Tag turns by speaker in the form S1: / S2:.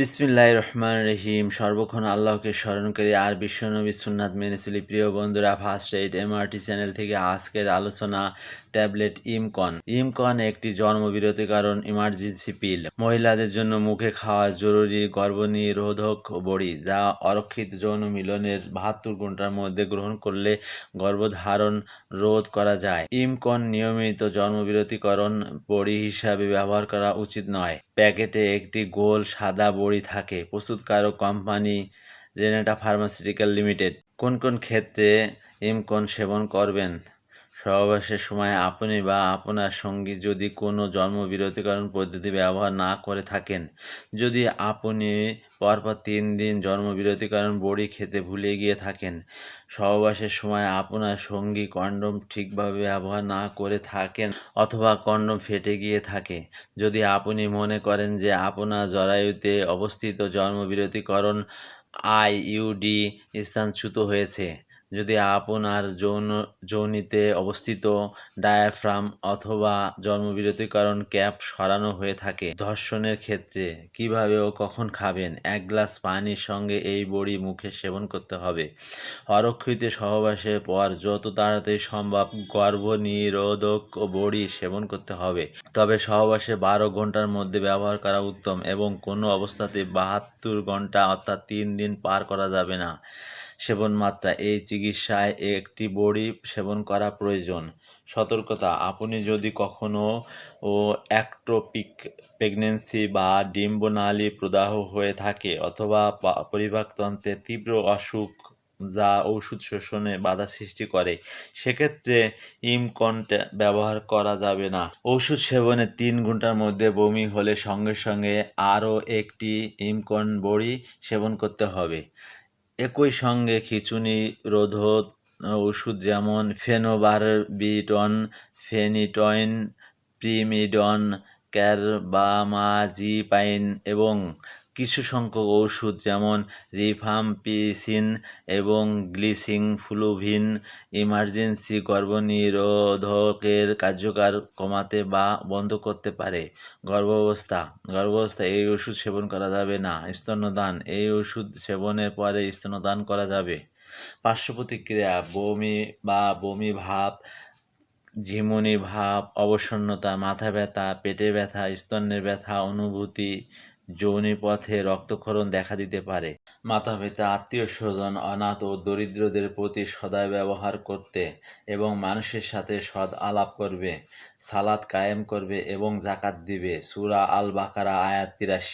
S1: বিসমিল্লাহ রহমান রহিম সর্বক্ষণ আল্লাহকে স্মরণকারী আর বিশ্বনবী সুন্নাত মেনে চলি। প্রিয় বন্ধুরা ফার্স্ট এইড এমআরটি চ্যানেল থেকে আজকের আলোচনা ট্যাবলেট ইমকন। ইমকন একটি জন্মবিরতি কারণ ইমার্জেন্সি পিল মহিলাদের জন্য মুখে খাওয়া জরুরি, গর্ভনিরোধক বড়ি, যা অরক্ষিত যৌন মিলনের বাহাত্তর ঘণ্টার মধ্যে গ্রহণ করলে গর্ভধারণ রোধ করা যায়। ইমকন নিয়মিত জন্মবিরতিকরণ বড়ি হিসাবে ব্যবহার করা উচিত নয়। প্যাকেটে একটি গোল সাদা বড়ি থাকে। প্রস্তুতকারক কোম্পানি রেনেটা ফার্মাসিউটিক্যাল লিমিটেড কোন কোন ক্ষেত্রে ইমকন সেবন করবেন? সহবাসের সময় আপনি বা আপনার সঙ্গী যদি কোনো জন্মবিরতিকরণ পদ্ধতি ব্যবহার না করে থাকেন, যদি আপনি পরপর তিন দিন জন্মবিরতিকরণ বড়ি খেতে ভুলে গিয়ে থাকেন সহবাসের সময় আপনার সঙ্গী কন্ডম ঠিকভাবে ব্যবহার না করে থাকেন অথবা কন্ডম ফেটে গিয়ে থাকে, যদি আপনি মনে করেন যে আপনার জরায়ুতে অবস্থিত জন্মবিরতিকরণ আইইউডি স্থানচ্যুত হয়েছে যদি আপনার যৌন, যৌনিতে অবস্থিত ডায়াফ্রাম অথবা জন্মবিরতিকরণ ক্যাপ সরানো হয়ে থাকে ধর্ষণের ক্ষেত্রে, কীভাবে ও কখন খাবেন? এক গ্লাস পানির সঙ্গে এই বড়ি মুখে সেবন করতে হবে। অরক্ষিত সহবাসের পর যত তাড়াতাড়ি সম্ভব গর্ভনিরোধক বড়ি সেবন করতে হবে। তবে সহবাসে বারো ঘণ্টার মধ্যে ব্যবহার করা উত্তম এবং কোনো অবস্থাতে বাহাত্তর ঘণ্টা অর্থাৎ তিন দিন পার করা যাবে না। সেবন মাত্রা এই চিকিৎসায় একটি বড়ি সেবন করা প্রয়োজন। সতর্কতা, আপনি যদি কখনো ও অ্যাক্টোপিক প্রেগনেন্সি বা ডিম্বনালী প্রদাহ হয়ে থাকে অথবা পা- পরিপাকতন্ত্রে তীব্র অসুখ যা ঔষধ শোষণে বাধা সৃষ্টি করে, সেক্ষেত্রে ইমকন্ট ব্যবহার করা যাবে না। ওষুধ সেবনে তিন ঘণ্টার মধ্যে বমি হলে সঙ্গে সঙ্গে আরও একটি ইমকন বড়ি সেবন করতে হবে। একই সঙ্গে খিঁচুনি রোধক ওষুধ যেমন ফেনোবারবিটন ফেনিটয়েন প্রিমিডন ক্যারবামাজিপাইন এবং কিছু সংখ্যক ওষুধ যেমন রিফাম্পিসিন এবং গ্লিসিং ফ্লুভিন ইমার্জেন্সি গর্ভনিরোধকের কার্যকার কমাতে বা বন্ধ করতে পারে। গর্ভাবস্থা গর্ভাবস্থা এই ওষুধ সেবন করা যাবে না। স্তন্যদান, এই ওষুধ সেবনের পরে স্তন্যদান করা যাবে। পার্শ্ব প্রতিক্রিয়া বমি বা বমি ভাব, ঝিমুনি ভাব, অবসন্নতা, মাথা ব্যথা, পেটে ব্যথা, স্তনের ব্যথা, অনুভূতি যৌনি পথে রক্তক্ষরণ দেখা দিতে পারে। মাতা পিতা আত্মীয় স্বজন অনাথ ও দরিদ্রদের প্রতি সদয় ব্যবহার করতে এবং মানুষের সাথে সদ আলাপ করবে, সালাদ কায়েম করবে এবং জাকাত দিবে। সুরা আল বাকারা আয়াত তিরাশি।